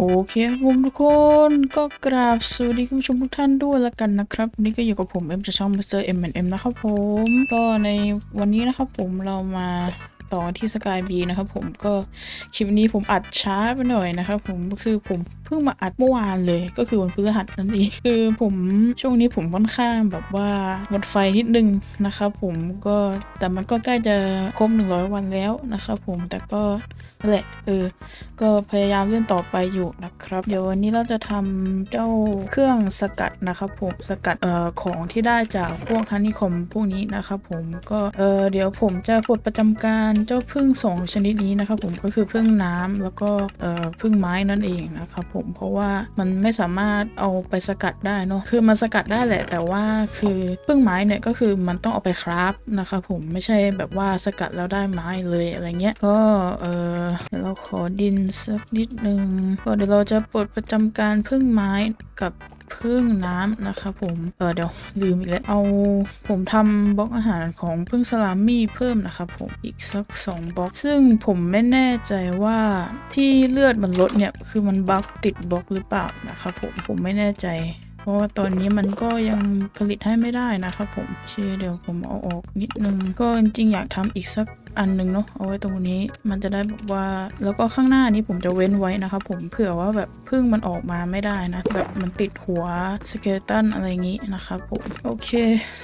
โอเคครับผมทุกคนก็กราบสวัสดีคุณผู้ชมทุกท่านด้วยละกันนะครับนี่ก็อยู่กับผมเอ็มจากช่อง Mr. M M นะครับผมก็ในวันนี้นะครับผมเรามาต่อที่สกายบีนะครับผมก็คลิปนี้ผมอัดช้าไปหน่อยนะครับผมก็คือผมเพิ่งมาอัดเมื่อวานเลยก็คือวันพฤหัสนั่นเองคือผมช่วงนี้ผมค่อนข้างแบบว่าหมดไฟนิดนึงนะครับผมก็แต่มันก็ใกล้จะครบ100 วันแล้วนะครับผมแต่ก็นั่นแหละเออก็พยายามเล่นต่อไปอยู่นะครับ เดี๋ยววันนี้เราจะทำเจ้าเครื่องสกัดนะครับผมสกัดเอ่อของที่ได้จากพวกฮันนี่คอมพวกนี้นะครับผมก็เออเดี๋ยวผมจะปลดประจำการเจ้าพึ่งสองชนิดนี้นะครับผมก็คือพึ่งน้ำแล้วก็เอ่อพึ่งไม้นั่นเองนะครับผมเพราะว่ามันไม่สามารถเอาไปสกัดได้เนาะคือมันสกัดได้แหละ แต่ว่าคือพึ่งไม้เนี่ยก็คือมันต้องเอาไปคราฟนะครับผมไม่ใช่แบบว่าสกัดแล้วได้ไม้เลยอะไรเงี้ยก็เออเราขอดินสักนิดหนึ่งก็เดี๋ยวเราจะปลดประจำการพึ่งไม้กับพึ่งน้ำนะคะผม เออเดี๋ยวลืมอีกแล้ว เอาผมทำบล็อกอาหารของพึ่งสลามมี่เพิ่มนะครับผมอีกสัก2บล็อก ซึ่งผมไม่แน่ใจว่าที่เลือดมันลดเนี่ย คือมันบั๊กติดบล็อกหรือเปล่านะครับผม ผมไม่แน่ใจ เพราะว่าตอนนี้มันก็ยังผลิตให้ไม่ได้นะครับผมเชื่อเดี๋ยวผมเอาออกนิดนึง ก็จริงอยากทำอีกสัก อันหนึงเนาะเอาไว้ตรงนี้ มันจะได้แบบว่าแล้วก็ข้างหน้านี้ผมจะเว้นไว้นะครับผมเผื่อว่าแบบพึ่งมันออกมาไม่ได้นะแบบมันติดหัวสเกลตันอะไรอย่างงี้นะครับผมโอเค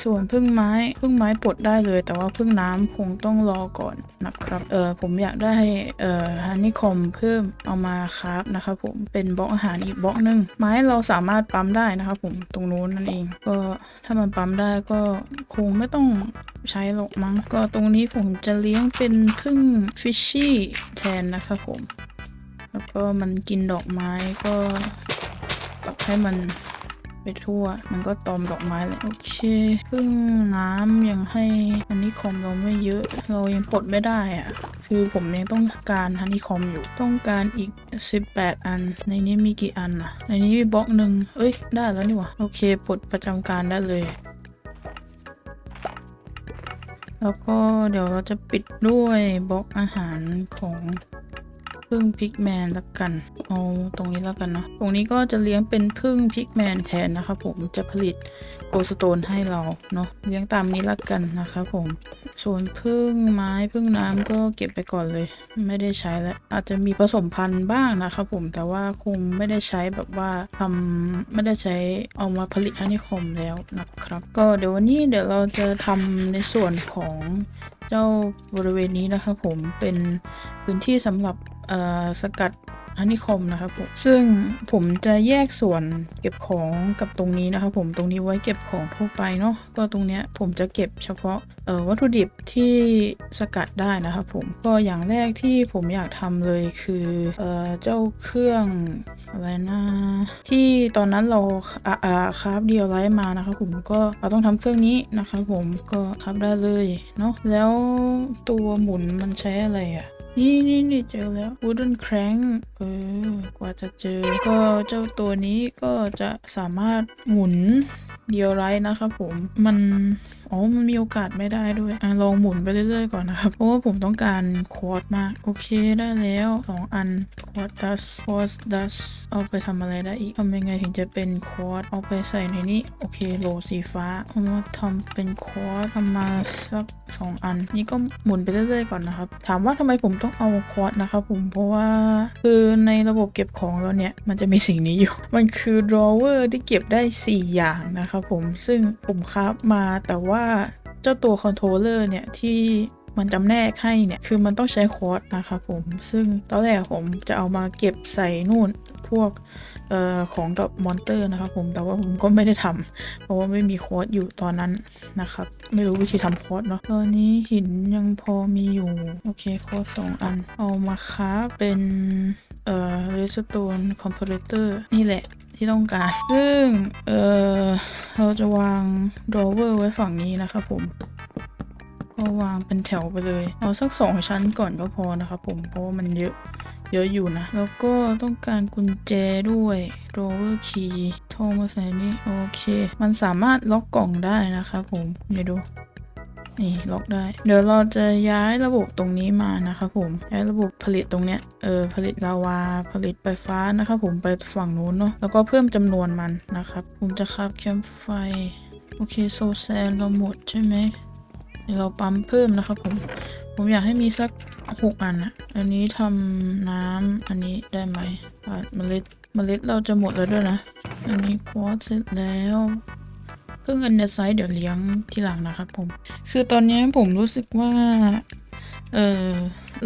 ส่วนพึ่งไม้พึ่งไม้ปลดได้เลย แต่ว่าพึ่งน้ำคงต้องรอก่อนนะครับเออผมอยากได้เอ่อฮันนี่คอมเพิ่มเอามาครับนะครับผมเป็นบล็อกอาหารอีกบล็อกหนึงไม้เราสามารถปั๊มได้นะครับผมตรงนู้นนั่นเอง ก็ถ้ามันปั๊มได้ก็คงไม่ต้องใช้หรอกมั้งก็ตรงนี้ผมจะเลี้ยงเป็นพึ่งฟิชชี่แทนนะครับผม แล้วก็มันกินดอกไม้ก็ปรับให้มันไปทั่ว มันก็ตอมดอกไม้เลยโอเคพึ่งน้ำยังให้อันนี้คอมเราไม่เยอะ เรายังปลดไม่ได้อะคือผมยังต้องการฮันนี่คอมอยู่ ต้องการอีก 18 อัน ในนี้มีกี่อันอะในนี้มีบล็อกหนึ่งเอ้ย ได้แล้วนี่หว่า โอเค ปลดประจำการได้เลย แล้วก็เดี๋ยวเราจะปิดด้วยบล็อกอาหารของพึ่งพิกแมนละกัน เอาตรงนี้แล้วกันเนาะ ตรงนี้ก็จะเลี้ยงเป็นพึ่งพิกแมนแทนนะคะผม จะผลิตโกลสโตนให้เราเนาะ เลี้ยงตามนี้ละกันนะคะผม ส่วนพึ่งไม้พึ่งน้ำก็เก็บไปก่อนเลย ไม่ได้ใช้แล้ว อาจจะมีผสมพันธุ์บ้างนะครับผมแต่ว่าคงไม่ได้ใช้แบบว่าทำไม่ได้ใช้เอามาผลิตฮันนี่คมแล้วนะครับ ก็เดี๋ยววันนี้เดี๋ยวเราจะทำในส่วนของเจ้าบริเวณนี้นะครับผมเป็นพื้นที่สำหรับสกัด ฮันนี่คมนะครับผมซึ่งผมจะแยกส่วนเก็บของกับตรงนี้นะครับผมตรงนี้ไว้เก็บของทั่วไปเนาะก็ตรงเนี้ยผมจะเก็บเฉพาะวัตถุดิบที่สกัดได้นะครับผมก็อย่างแรกที่ผมอยากทำเลยคือเออเจ้าเครื่องอะไรนะที่ตอนนั้นเราอ่าอาคราฟเดียวไลท์มานะครับผมก็เราต้องทำเครื่องนี้นะครับผมก็คราฟได้เลยเนาะแล้วตัวหมุนมันใช้อะไรอะ นี่นี่นี่เจอแล้ว wooden crank เออกว่าจะเจอ ก็เจ้าตัวนี้ก็จะสามารถหมุนเดียวไรนะครับผม มันอ๋อ มันมีโอกาสไม่ได้ด้วยอะลองหมุนไปเรื่อยๆก่อนนะครับ เพราะว่าผมต้องการควอตมาก โอเคได้แล้วสองอันควอตดัสควอตดัสเอาไปทำอะไรได้อีกทำยังไงถึงจะเป็นควอตเอาไปใส่ในนี้ โอเคโหลสีฟ้าเอามาทำเป็นควอตทำมาสักสองอัน นี่ก็หมุนไปเรื่อยๆก่อนนะครับ ถามว่าทำไมผมต้องเอาควอตนะครับผมเพราะว่าคือในระบบเก็บของเราเนี่ย มันจะมีสิ่งนี้อยู่ มันคือ drawer ที่เก็บได้ 4 อย่างนะครับผมซึ่งผมคราฟมาแต่ว่า่าเจ้าตัวคอนโทรลเลอร์เนี่ยที่มันจำแนกให้เนี่ย คือมันต้องใช้คอร์สนะครับผม ซึ่งตอนแรกผมจะเอามาเก็บใส่นู่นพวกออของดอกมอนเตอร์นะครับผม แต่ว่าผมก็ไม่ได้ทำเพราะว่าไม่มีคอร์สอยู่ตอนนั้นนะครับ ไม่รู้วิธีทำคอร์สเนาะ ตอนนี้หินยังพอมีอยู่ โอเคคอร์สสองอัน เอามาค้าเป็นเอ่อ redstone comparator นี่แหละ ที่ต้องการ ซึ่ง เอ่อเราจะวาง drawer ไว้ฝั่งนี้นะครับผม ก็วางเป็นแถวไปเลย เอาสักสองชั้นก่อนก็พอนะครับผม เพราะว่ามันเยอะ เยอะอยู่นะ แล้วก็ต้องการกุญแจด้วย drawer key ทองมาใส่นี่ โอเค มันสามารถล็อกกล่องได้นะครับผม เดี๋ยวดู นี่ล็อกได้ เดี๋ยวเราจะย้ายระบบตรงนี้มานะครับผมย้ายระบบผลิตตรงเนี้ยเออผลิตลาวาผลิตไฟฟ้านะครับผมไปฝั่งนู้นเนาะแล้วก็เพิ่มจำนวนมันนะครับ ผมจะคราบแคมไฟ โอเคโซแซนเราหมดใช่ไหมเดี๋ยวเราปั๊มเพิ่มนะครับผมผมอยากให้มีสักหกอันอะอันนี้ทำน้ำอันนี้ได้ไหมอะเมล็ดเมล็ดเราจะหมดแล้วด้วยนะ อันนี้ควอตเสร็จแล้ว เพิ่งอันเดอร์ไซส์เดี๋ยวเลี้ยงทีหลังนะครับผม คือตอนนี้ผมรู้สึกว่า เออ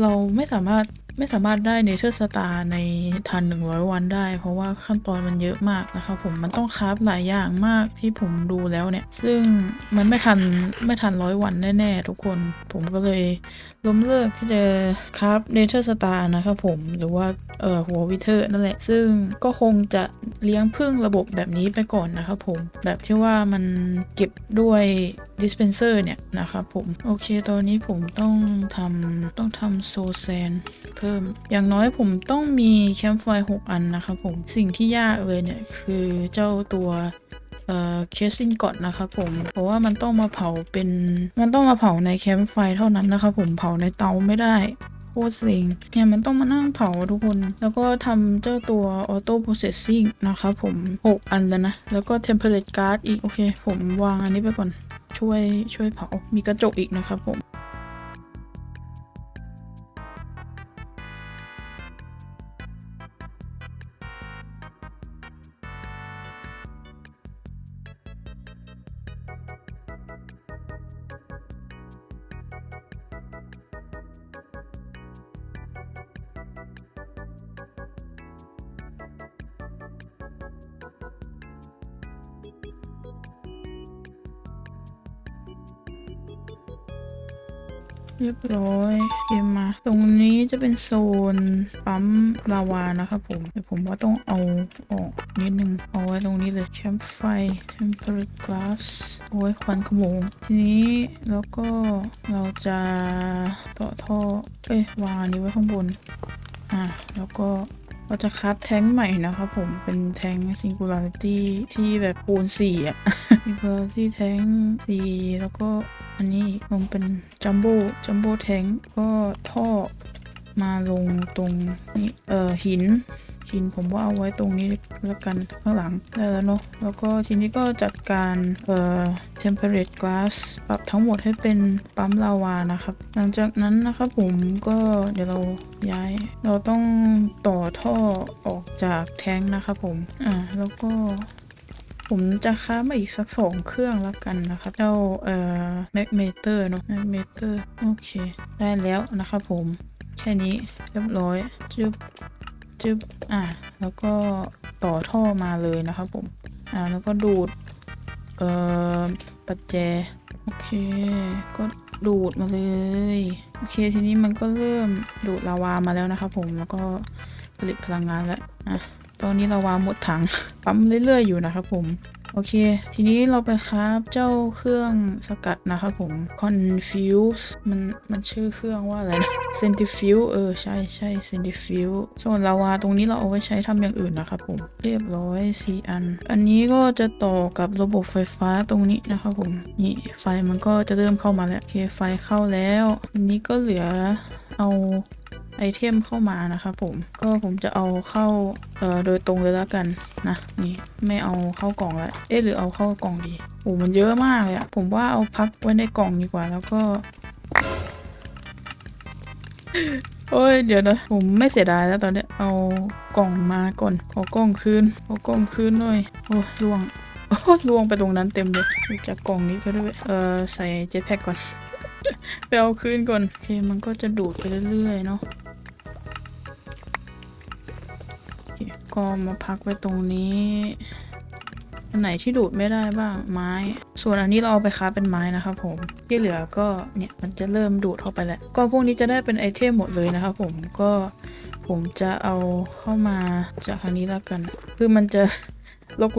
เราไม่สามารถ ไม่สามารถได้เนเธอร์สตาร์ในทันหนึ่งร้อยวันได้ เพราะว่าขั้นตอนมันเยอะมากนะครับผมมันต้องคราฟหลายอย่างมากที่ผมดูแล้วเนี่ย ซึ่งมันไม่ทันไม่ทันร้อยวันแน่ ๆ ทุกคน ผมก็เลยล้มเลิกที่จะคราฟเนเธอร์สตาร์นะครับผมหรือว่าเออหัววิเทอร์นั่นแหละ ซึ่งก็คงจะเลี้ยงพึ่งระบบแบบนี้ไปก่อนนะครับผมแบบที่ว่ามันเก็บด้วย dispenser เนี่ยนะครับผม โอเคตอนนี้ผมต้องทำต้องทำโซแซนเพิ่ม อย่างน้อยผมต้องมีแคมป์ไฟ6อันนะครับผม สิ่งที่ยากเลยเนี่ย คือเจ้าตัวเอ่อเคสซินกอนนะครับผม เพราะว่ามันต้องมาเผาเป็น มันต้องมาเผาในแคมป์ไฟเท่านั้นนะครับผม เผาในเตาไม่ได้โคตรเซ็งเนี่ยมันต้องมานั่งเผาทุกคน แล้วก็ทำเจ้าตัว auto processing นะครับผม 6 อันแล้วนะ แล้วก็ temperate guard อีก โอเค ผมวางอันนี้ไปก่อน ช่วยช่วยเผามีกระจกอีกนะครับผม ร้อยเกมมา ตรงนี้จะเป็นโซนปั๊มลาวานะครับผมเดี๋ยวผมว่าต้องเอาออกนิดนึง เอาไว้ตรงนี้เลยแคมป์ไฟ temperate glass เอาไว้ควันขโมง ทีนี้แล้วก็เราจะต่อท่อ เอ้ยวางนี้ไว้ข้างบน อะ แล้วก็เราจะคราฟแท้งใหม่นะครับผมเป็นแท้ง singularity ที่แบบคูณ4อะ singularity แท้ง4แล้วก็ อันนี้อีกลงเป็นจัมโบ้จัมโบ้แท้งก็ท่อมาลงตรงนี้เอ่อหินหินผมว่าเอาไว้ตรงนี้แล้วกันข้างหลังได้แล้วเนาะแล้วก็ทีนี้ก็จัดการเอ่อ temperate glass ปรับทั้งหมดให้เป็นปั๊มลาวานะครับ หลังจากนั้นนะครับผมก็เดี๋ยวเราย้าย เราต้องต่อท่อออกจากแท้งนะครับผมอ่าแล้วก็ ผมจะค้ามาอีกสักสองเครื่องแล้วกันนะครับเจ้าเอ่อแมกเมเตอร์เนาะแมกเมเตอร์โอเค ได้แล้วนะครับผม แค่นี้เรียบร้อยจึ๊บจึ๊บอะแล้วก็ต่อท่อมาเลยนะครับผมอ่าแล้วก็ดูดเอ่อปัจแจโอเค ก็ดูดมาเลยโอเคทีนี้มันก็เริ่มดูดลาวามาแล้วนะครับผมแล้วก็ผลิตพลังงานแล้วอะ ตอนนี้ลาวาหมดถัง ปั๊มเรื่อยๆอยู่นะครับผมโอเค ทีนี้เราไปคราฟเจ้าเครื่องสกัดนะครับผม confuse มันมันชื่อเครื่องว่าอะไรนะ centrifuge เออ ใช่ใช่ centrifuge ส่วนลาวาตรงนี้เราเอาไว้ใช้ทำอย่างอื่นนะครับผม เรียบร้อย 4 อัน อันนี้ก็จะต่อกับระบบไฟฟ้าตรงนี้นะครับผม นี่ไฟมันก็จะเริ่มเข้ามาแล้ว โอเค ไฟเข้าแล้ว อันนี้ก็เหลือเอา ไอเทมเข้ามานะครับผมก็ผมจะเอาเข้าเอ่อโดยตรงเลยแล้วกันนะนี่ไม่เอาเข้ากล่องแล้วเอ๊ะหรือเอาเข้ากล่องดีโอ้มันเยอะมากเลยอะผมว่าเอาพักไว้ในกล่องดีกว่าแล้วก็โอ้ยเดี๋ยวนะผมไม่เสียดายแล้วตอนนี้เอากล่องมาก่อนขอกล่องคืนขอกล่องคืนหน่อยโอ้ล่วงโอ้ล่วงไปตรงนั้นเต็มเลยจากกล่องนี้ก็ด้วยเออใส่เจ็ตแพ็กก่อนไปเอาคืนก่อนโอเคมันก็จะดูดไปเรื่อยๆเนาะ ก็มาพักไว้ตรงนี้ อันไหนที่ดูดไม่ได้บ้างไม้ ส่วนอันนี้เราเอาไปค้าเป็นไม้นะครับผมที่เหลือก็เนี่ยมันจะเริ่มดูดเข้าไปแล้วก็พวกนี้จะได้เป็นไอเทมหมดเลยนะครับผมก็ผมจะเอาเข้ามาจากทางนี้แล้วกัน คือมันจะ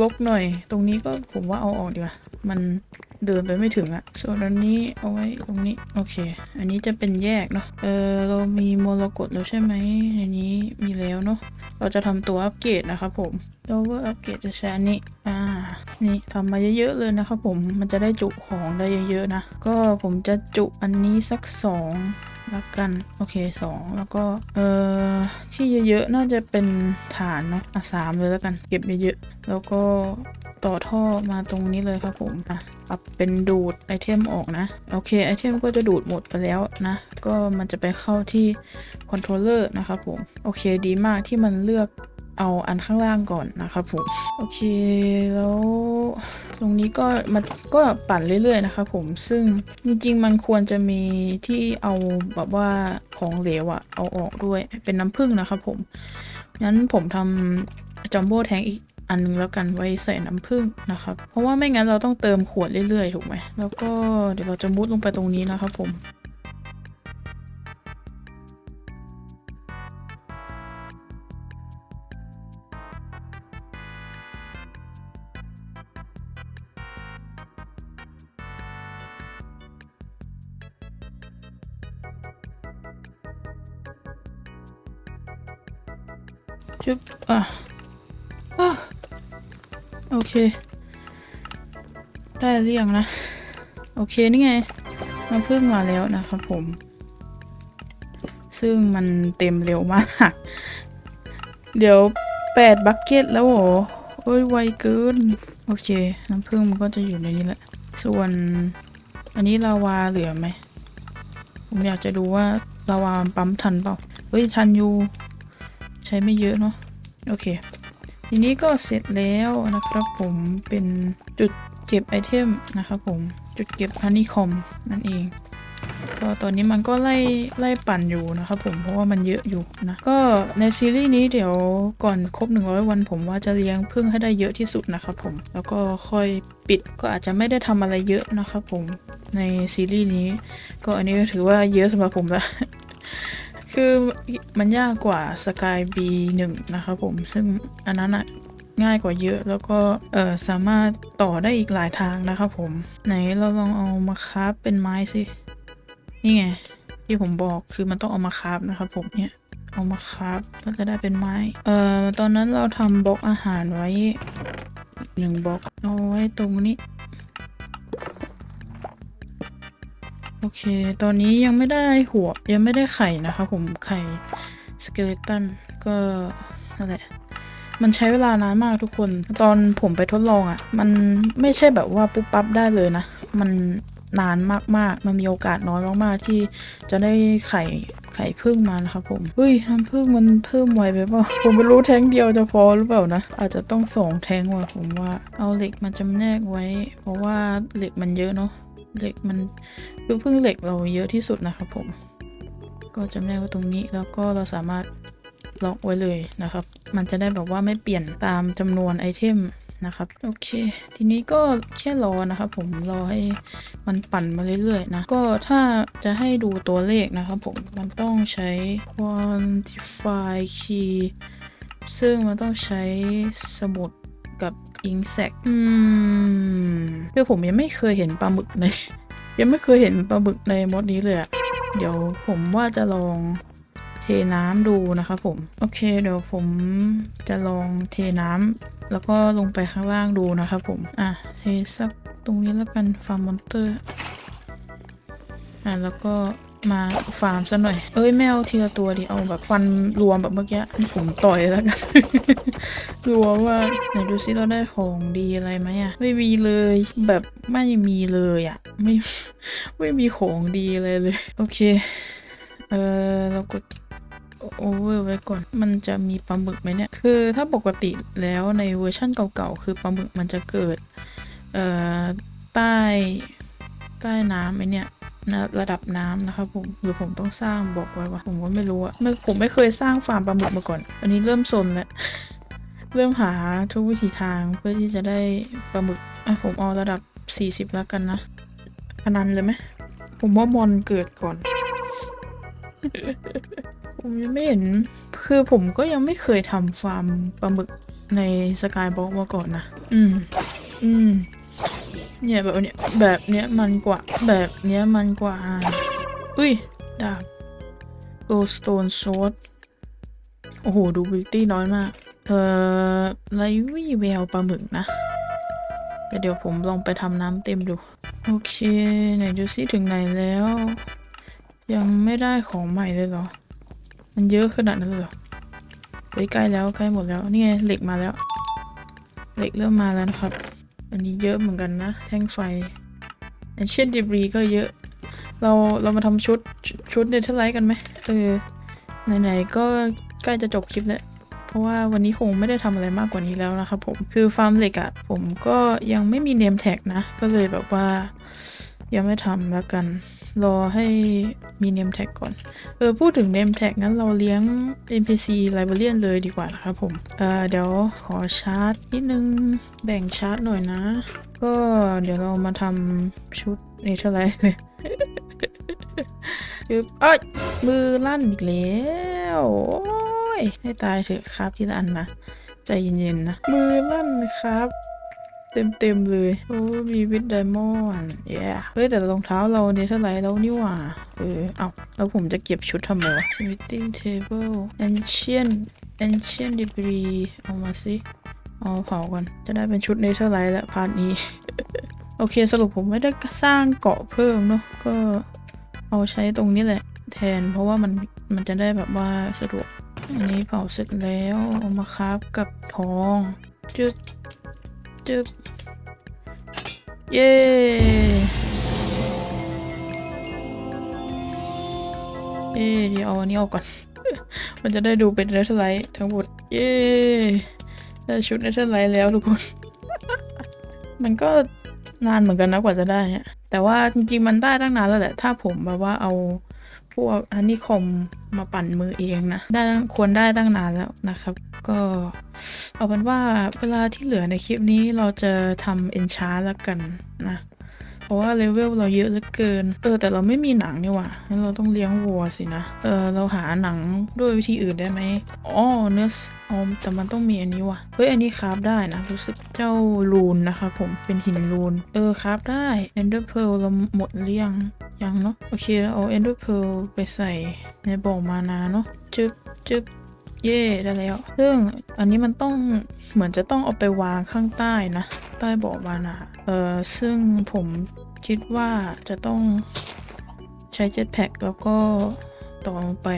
ลกๆหน่อย ตรงนี้ก็ผมว่าเอาออกดีกว่ามัน เดินไปไม่ถึงอะส่วนอันนี้เอาไว้ตรงนี้โอเค อันนี้จะเป็นแยกเนาะเออเรามีมรกตแล้วใช่ไหมในนี้มีแล้วเนาะเราจะทำตัวอัปเกรดนะครับผมโ o เวอร์อัปเกรดจะใช้อันนี้อ่านี่ทำมาเยอะๆเลยนะครับผมมันจะได้จุของได้เยอะๆนะ ก็ผมจะจุอันนี้สักสอง ล้วกัน โอเคสองแล้วก็เอ่อที่เยอะๆน่าจะเป็นฐานเนาะอะสามเลยแล้วกัน เก็บเยอะๆแล้วก็ต่อท่อมาตรงนี้เลยครับผมอะปรับเป็นดูดไอเทมออกนะ โอเคไอเทมก็จะดูดหมดไปแล้วนะ ก็มันจะไปเข้าที่คอนโทรลเลอร์นะครับผม โอเคดีมากที่มันเลือก เอาอันข้างล่างก่อนนะครับผมโอเคแล้วตรงนี้ก็มันก็ปั่นเรื่อยๆนะครับผมซึ่งจริงๆมันควรจะมีที่เอาแบบว่าของเหลวอะเอาออกด้วยเป็นน้ำผึ้งนะครับผมงั้นผมทำจัมโบ้แทงอีกอันนึงแล้วกันไว้ใส่น้ำผึ้งนะครับ เพราะว่าไม่งั้นเราต้องเติมขวดเรื่อยๆ ถูกไหม แล้วก็เดี๋ยวเราจะมุดลงไปตรงนี้นะครับผม จุ๊บอะอโอเค ได้หรือยังนะ โอเค นี่ไงน้ำผึ้งมาแล้วนะครับผม ซึ่งมันเต็มเร็วมาก เดี๋ยวแปดบักเก็ตแล้วโหโอ้ยไวเกิน โอเค น้ำผึ้งมันก็จะอยู่ในนี้แหละ ส่วน อันนี้ลาวาเหลือไหม ผมอยากจะดูว่าลาวามันปั๊มทันเปล่า เฮ้ย ทันอยู่ ใช้ไม่เยอะเนาะโอเค ทีนี้ก็เสร็จแล้วนะครับผมเป็นจุดเก็บไอเทมนะครับผมจุดเก็บฮันนี่คอมนั่นเองก็ตอนนี้มันก็ไล่ไล่ปั่นอยู่นะครับผมเพราะว่ามันเยอะอยู่นะ ก็ในซีรีส์นี้เดี๋ยวก่อนครบ 100 วันผมว่าจะเลี้ยงพึ่งให้ได้เยอะที่สุดนะครับผม แล้วก็ค่อยปิดก็อาจจะไม่ได้ทำอะไรเยอะนะครับผมในซีรีส์นี้ ก็อันนี้ก็ถือว่าเยอะสำหรับผมละ คือมันยากกว่า Sky B1 นะครับผม ซึ่งอันนั้นอะง่ายกว่าเยอะแล้วก็เออสามารถต่อได้อีกหลายทางนะครับผม ไหนเราลองเอามาคราฟเป็นไม้สินี่ไงที่ผมบอกคือมันต้องเอามาคราฟนะครับผมเนี่ยเอามาคราฟก็จะได้เป็นไม้เอ่อตอนนั้นเราทำบล็อกอาหารไว้หนึ่งบล็อกเอาไว้ตรงนี้ โอเค ตอนนี้ยังไม่ได้หัวยังไม่ได้ไข่นะคะผมไข่สเกเลตันก็นั่นแหละมันใช้เวลานานมากทุกคน ตอนผมไปทดลองอะ่ะ มันไม่ใช่แบบว่าปุ๊บปั๊บได้เลยนะ มันนานมากๆ มันมีโอกาสน้อยมากๆ ที่จะได้ไข่ไข่พึ่งมานะครับผมเฮ้ยน้ำพึ่งมันเพิ่มไวไปเปล่าผมไม่รู้แทงเดียวจะพอหรือเปล่านะ อาจจะต้องสองแทงว่ะผมว่า เอาเหล็กมาจำแนกไว้ เพราะว่าเหล็กมันเยอะเนาะ เหล็กมันคือพึ่งเหล็กเราเยอะที่สุดนะครับผม ก็จำแนกไว้ตรงนี้แล้วก็เราสามารถล็อกไว้เลยนะครับ มันจะได้แบบว่าไม่เปลี่ยนตามจำนวนไอเทมนะครับ โอเค ทีนี้ก็แค่รอนะครับผมรอให้มันปั่นมาเรื่อยๆนะ ก็ถ้าจะให้ดูตัวเลขนะครับผมมันต้องใช้ quantify key ซึ่งมันต้องใช้สมุด กับ insect อืมคือผมยังไม่เคยเห็นปลาหมึกใน ยังไม่เคยเห็นปลาหมึกในมดนี้เลยอะเดี๋ยวผมว่าจะลองเทน้ำดูนะครับผม โอเค เดี๋ยวผมจะลองเทน้ำแล้วก็ลงไปข้างล่างดูนะครับผม อะ เทสักตรงนี้แล้วกันฟาร์มมอนเตอร์ อะ แล้วก็ มาฟาร์มซะหน่อย เอ้ยไม่เทีละตัวดิ เอาแบบฟันรวมแบบเมื่อกี้ ผมต่อยแล้วกันกลัวว่าไหนดูซิเราได้ของดีอะไรไหมอะไม่มีเลย แบบไม่มีเลยอะไม่ไม่มีของดีอะไรเลย โอเค เออเรากดโอเวอร์ไว้ก่อน มันจะมีปลาหมึกไหมเนี่ย คือถ้าปกติแล้วในเวอร์ชั่นเก่าๆ คือปลาหมึกมันจะเกิด เอ่อ ใต้ ใต้น้ำไอเนี่ย นะระดับน้ำนะครับผมหรือผมต้องสร้างบอกไว้ว่าผมก็ไม่รู้อะไม่ผมไม่เคยสร้างฟาร์มปลาหมึกมาก่อนอันนี้เริ่มซนแล้วเริ่มหาทุกวิถีทางเพื่อที่จะได้ปลาหมึกอะผมเอาระดับ 40 แล้วกันนะพนันเลยไหมผมว่ามอนเกิดก่อน ผมยังไม่เห็น คือผมก็ยังไม่เคยทำฟาร์มปลาหมึกในสกายบล็อกมาก่อนนะ อืม อืม เนี่ยแบบเนี้ยแบบเนี้ยมันกว่า แบบเนี้ยมันกว่า อุ้ยดาบ Goldstone Sword โอ้โห ดูบิลตี้น้อยมาก เอ่อไรวี่แววปลาหมึกนะแต่เดี๋ยวผมลองไปทำน้ำเต็มดู โอเค ไหนดูซิถึงไหนแล้ว ยังไม่ได้ของใหม่เลยเหรอ มันเยอะขนาดนั้นเลยเหรอใกล้แล้วใกล้หมดแล้ว นี่ไงเหล็กมาแล้ว เหล็กเริ่มมาแล้วนะครับ อันนี้เยอะเหมือนกันนะ แท่งไฟแอนเช่นดีบรีก็เยอะ เราเรามาทำชุดชุดชุดเดทเทอร์ไลท์กันไหมเออไหนๆก็ใกล้จะจบคลิปแล้วเพราะว่าวันนี้คงไม่ได้ทำอะไรมากกว่านี้แล้วนะครับผมคือฟาร์มเหล็กอะผมก็ยังไม่มีเนมแท็กนะ ก็เลยแบบว่า ยังไม่ทำแล้วกัน รอให้มีเนมแท็กก่อน เออ พูดถึงเนมแท็กงั้นเราเลี้ยง NPC Librarian เลยดีกว่านะครับผม เออเดี๋ยวขอชาร์จนิดนึง แบ่งชาร์จหน่อยนะ ก็เดี๋ยวเรามาทำชุดเนเธอร์ไลเลยยึบเอ้ยมือลั่นอีกแล้วโอ้ยให้ตายเถอะครับที่ละอันนะ ใจเย็นๆนะ มือลั่นครับ เต็มๆเลยโอ้มีวิดไดมอนด์เย้เฮ้ย แต่รองเท้าเราเนี่ยเท่าไหร่แล้วนี่หว่า เออ เอาแล้วผมจะเก็บชุดทำไมวะ smithing table ancient ancient debris เอามาสิเอาเผาก่อน จะได้เป็นชุดเนเธอร์ไลท์และพาร์ทนี้ โอเคสรุปผมไม่ได้สร้างเกาะเพิ่มเนาะก็เอาใช้ตรงนี้แหละ แทนเพราะว่ามันมันจะได้แบบว่าสะดวก อันนี้เผาเสร็จแล้ว เอามาคราฟกับทองจึ๊บ จึ๊บเย้เย้เดี๋ยวเอาอันนี้ออกก่อน มันจะได้ดูเป็นเนเธอร์ไลท์ทั้งหมด เย้ได้ชุดเนเธอร์ไลท์แล้วทุกคน มันก็นานเหมือนกันนะกว่าจะได้เนี่ยแต่ว่าจริงๆมันได้ตั้งนานแล้วแหละ ถ้าผมแบบว่าเอา พวกอันนี้คมมาปั่นมือเองนะ ได้ควรได้ตั้งนานแล้วนะครับ ก็เอาเป็นว่าเวลาที่เหลือในคลิปนี้เราจะทำเอนชาร์แล้วกันนะ เพราะว่าเลเวลเราเยอะเหลือเกิน เออแต่เราไม่มีหนังนี่หว่างั้นเราต้องเลี้ยงวัวสินะ เออเราหาหนังด้วยวิธีอื่นได้ไหมอ๋อเนื้ออ๋อแต่มันต้องมีอันนี้ว่ะ เฮ้ยอันนี้คราฟได้นะรู้สึกเจ้าลูนนะคะผมเป็นหินลูน เออคราฟได้ Ender Pearl เราหมดหรือยังยังเนาะโอเคเราเอา Ender Pearl ไปใส่ในบ่อมานาเนาะจึ๊บจึ๊บ เย่ได้แล้ว ซึ่งอันนี้มันต้องเหมือนจะต้องเอาไปวางข้างใต้นะ ใต้เบาะมานาเออซึ่งผมคิดว่าจะต้องใช้เจ็ตแพ็กแล้วก็ต่อลงไป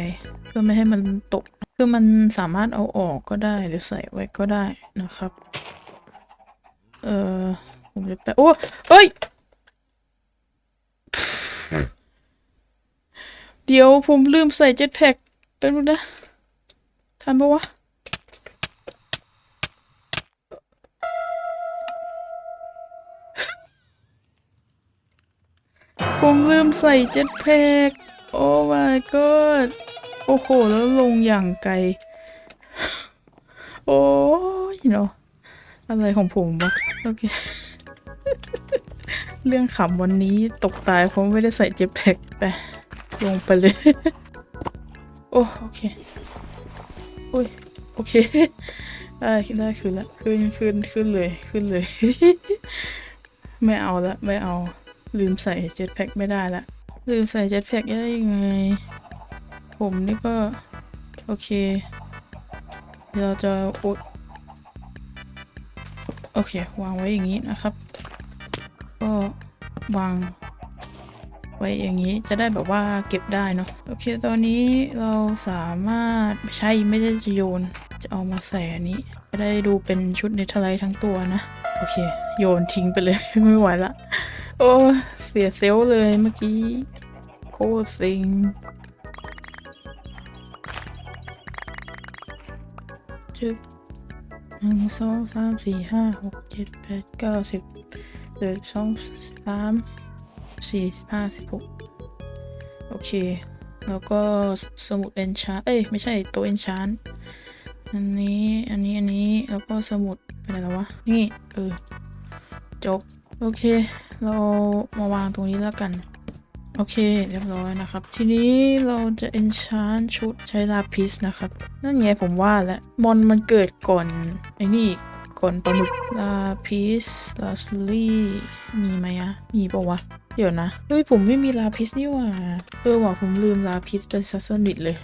เพื่อไม่ให้มันตก คือมันสามารถเอาออกก็ได้หรือใส่ไว้ก็ได้นะครับ เออผมจะแปะโอ้เอ้ย เดี๋ยวผมลืมใส่เจ็ตแพ็กเป็นงนะ ทันปะวะผมลืมใส่เจ็ตแพกโอ้ my god โอ้โห แล้วลงอย่างไกล โอ้ยเนาะอะไรของผมวะโอเค เรื่องขำวันนี้ตกตายเพราะไม่ได้ใส่เจ็ตแพ็กไป ลงไปเลย โอ้ โอเค อุ้ยโอเคได้ได้ขึ้นละขึ้นขึ้นขึ้นเลยขึ้นเลย ไม่เอาละไม่เอา ลืมใส่เจ็ตแพ็กไม่ได้ละลืมใส่เจ็ตแพ็กได้ยังไง ผมนี่ก็ โอเค เราจะโอ๊ยโอเค วางไว้อย่างนี้นะครับ ก็วาง ไว้อย่างนี้จะได้แบบว่าเก็บได้เนาะโอเคตอนนี้เราสามารถไม่ใช่ไม่ได้จะโยนจะเอามาใส่อันนี้จะได้ดูเป็นชุดเนเธอร์ไลท์ทั้งตัวนะโอเค โยนทิ้งไปเลย ไม่ไหวละโอ้เสียเซลเลยเมื่อกี้โคตรซิงจึ๊บหนึ่งสองสามสี่ห้าหกเจ็ดแปดเก้าสิบเอ็ดสองสาม สี่สิบห้าสิบหกโอเค แล้วก็สมุดเอนชานเอ้ย ไม่ใช่ตัวเอนชานอันนี้ อันนี้ อันนี้ แล้วก็สมุดไปไหนแล้ววะ นี่ เออ จบ โอเค เรามาวางตรงนี้แล้วกัน โอเค เรียบร้อยนะครับ ทีนี้เราจะ enchant ชุดใช้ลาพิสนะครับ นั่นไงผมว่าแล้วมอนมันเกิดก่อนไอ้นี่ก่อนปลาหมึกลาพิสลาสลี่มีไหมอะมีปะวะ ดี๋ยวนะ เฮ้ย ผมไม่มีลาพิสนี่หว่าเออว่ะผมลืมลาพิสเป็นซัสนิดเลย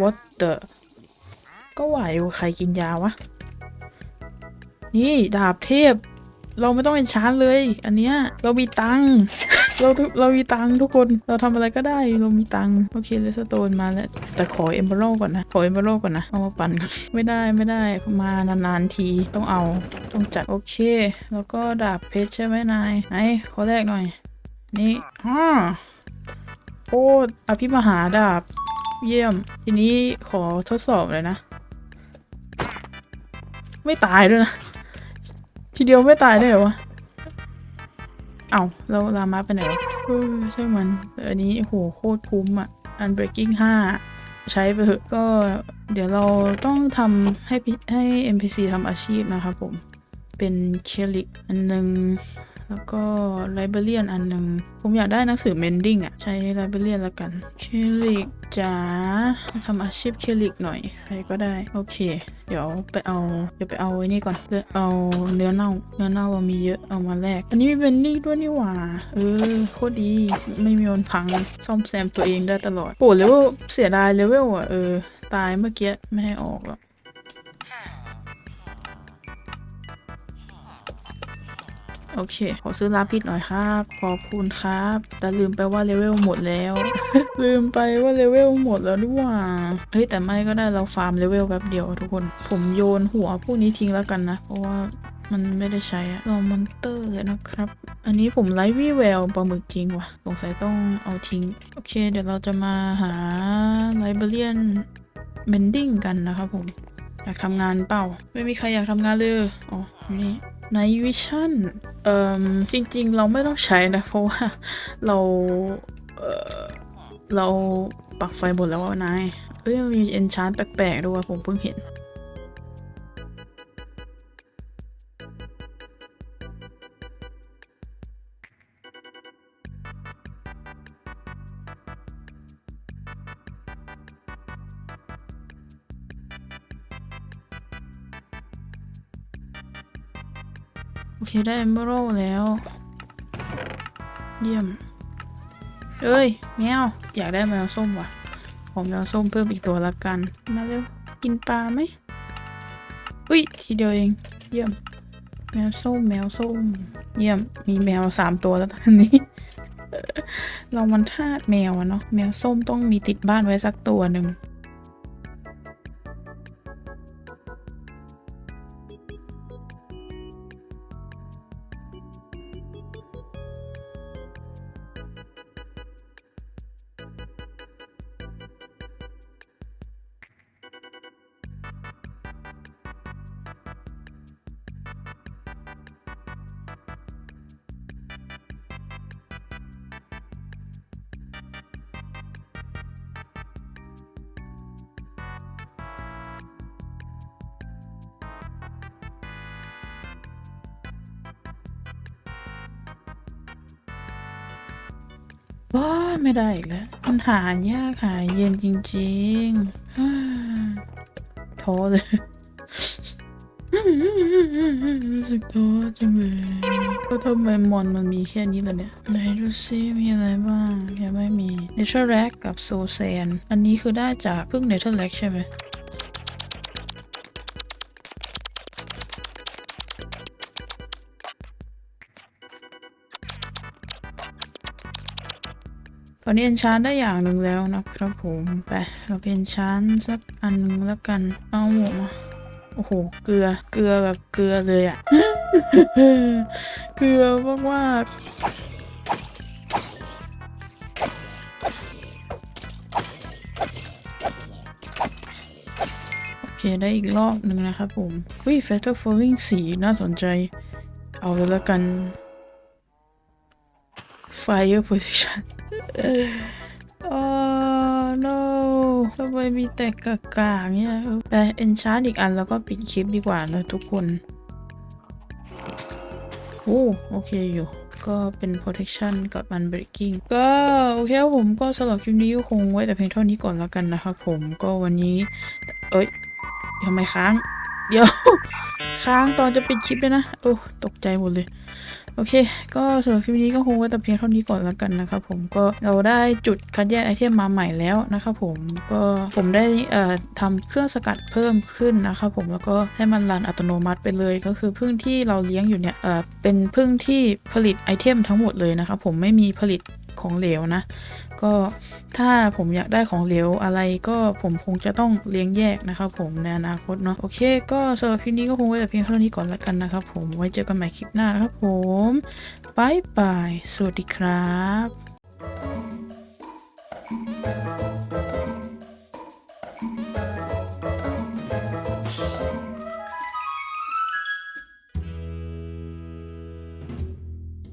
what the ก็ไหวใครกินยาวะ นี่ดาบเทพ เราไม่ต้องเอนชานเลย อันเนี้ยเรามีตังเราทุเรามีตังทุกคนเราทำอะไรก็ได้เรามีตังโอเคเลสโตนมาแล้วแต่ขอเอมเบอร์ก่อนนะ ขอเอมเบอร์ก่อนนะ เอามาปั่นก่อนไม่ได้ไม่ได้มานานๆทีต้องเอาต้องจัด โอเค แล้วก็ดาบเพชรใช่ไหมนายไหนขอแรกหน่อย นี่ฮ่าโอ้อภิมหาดาบ เยี่ยม ทีนี้ขอทดสอบเลยนะ ไม่ตายด้วยนะ ทีเดียวไม่ตายได้เหรอวะ เอ้าแล้วลามาไปไหนวะเออช่างมันแต่อันนี้โหโคตรคุ้มอะ Unbreaking 5ใช้ไปเถอะก็เดี๋ยวเราต้องทำให้พิให้ NPC ทำอาชีพนะครับผม เป็นเคลิกอันหนึ่ง แล้วก็ไลเบเรียนอันหนึ่ง ผมอยากได้หนังสือ Mending อะใช้ไลเบเรียนแล้วกันเคลิกจ๋าทำอาชีพเคลิกหน่อย ใครก็ได้ โอเค เดี๋ยวไปเอา เดี๋ยวไปเอาไอ้นี่ก่อนเดี๋ยวเอาเนื้อเน่า เนื้อเน่าเรามีเยอะ เอามาแลก อันนี้มีเบนนี่ด้วยนี่หว่า เออ โคตรดี ไม่มีวันพัง ซ่อมแซมตัวเองได้ตลอด โอ้เลเวลเสียดายเลเวลอะเออ ตายเมื่อกี้ไม่ให้ออกหรอก โอเค ขอซื้อลาพิษหน่อยครับ ขอบคุณครับ แต่ลืมไปว่าเลเวลหมดแล้ว ลืมไปว่าเลเวลหมดแล้วนี่หว่าเฮ้ยแต่ไม่ก็ได้เราฟาร์มเลเวลแป๊บเดียวทุกคน ผมโยนหัวพวกนี้ทิ้งแล้วกันนะ เพราะว่ามันไม่ได้ใช้อะรอมอนเตอร์เลยนะครับ อันนี้ผมไลฟ์วีแววปลาหมึกจริงว่ะสงสัยต้องเอาทิ้ง โอเค เดี๋ยวเราจะมาหาไลเบเรียนเบนดิ้งกันนะครับผม อยากทำงานเปล่า ไม่มีใครอยากทำงานเลยอ๋ออยู่นี่ในวิชั่นเอ่อจริง ๆ เราไม่ต้องใช้นะ เพราะว่าเราเออเราปักไฟหมดแล้วว่านายเอ้ยมันมีเอนชานแปลกๆด้วยผมเพิ่งเห็น ได้ e อ e เ a l แล้ว เยี่ยม เอ้ย แมว อยากได้แมวส้มว่ะขอแมวส้มเพิ่มอีกตัวละกัน มาเร็ว กินปลาไหมอุ้ย ทีเดียวเอง เยี่ยม แมวส้ม แมวส้ม เยี่ยม มีแมวสามตัวแล้วตอนนี้ เรามันทาสแมวอะเนาะ แมวส้มต้องมีติดบ้านไว้สักตัวหนึ่ง ว้าไม่ได้อีกแล้วมันหายากหายเย็นจริงๆท้อเลยรู้สึกท้อจังเลยก็ทำไมมอนมันมีแค่นี้ล่ะเนี่ยไหนดูซิมีอะไรบ้างยังไม่มี Nature Rack กับ Soul Sand อันนี้คือได้จากพึ่ง Nature Rack ใช่ไหม อนนี้เอนชานได้อย่างหนึ่งแล้วนะครับผมไปเราเป็นชานสักอันหนึ่งแล้วกันเอาหมวกมาโอ้โห เกลือ เกลือแบบเกลือเลยอะเกลือมากๆโอเค ได้อีกรอบหนึ่งนะครับผมวิ Fatal Falling สีน่าสนใจ เอาเลยแล้วกัน Fire Position โอ้ no ทำไมมีแต่กากาเนี่ยแต่เอนชาร์อีกอันแล้วก็ปิดคลิปดีกว่านะทุกคน โอ้โอเคอยู่ก็เป็น protection กับ unbreaking ก็โอเคครับผมก็สำหรับคลิปนี้คงไว้แต่เพียงเท่านี้ก่อนแล้วกันนะครับผมก็วันนี้ เอ้ยทำไมค้าง เดี๋ยว ค้างตอนจะปิดคลิปเลยนะ โอ้ ตกใจหมดเลย โอเค ก็สำหรับคลิปนี้ก็คงไว้แต่เพียงเท่านี้ก่อนแล้วกันนะครับผม ก็เราได้จุดคัดแยกไอเทมมาใหม่แล้วนะครับผม ก็ผมได้เอ่อทำเครื่องสกัดเพิ่มขึ้นนะครับผม แล้วก็ให้มันรันอัตโนมัติไปเลย ก็คือพึ่งที่เราเลี้ยงอยู่เนี่ย เอ่อ เป็นพึ่งที่ผลิตไอเทมทั้งหมดเลยนะครับผม ไม่มีผลิต ของเหลวนะ ก็ถ้าผมอยากได้ของเหลวอะไรก็ผมคงจะต้องเลี้ยงแยกนะครับผมในอนาคตเนาะโอเค ก็สำหรับคลิปนี้ก็คงไว้แต่เพียงเท่านี้ก่อนละกันนะครับผมไว้เจอกันใหม่คลิปหน้านะครับผมบายบายสวัสดีครับ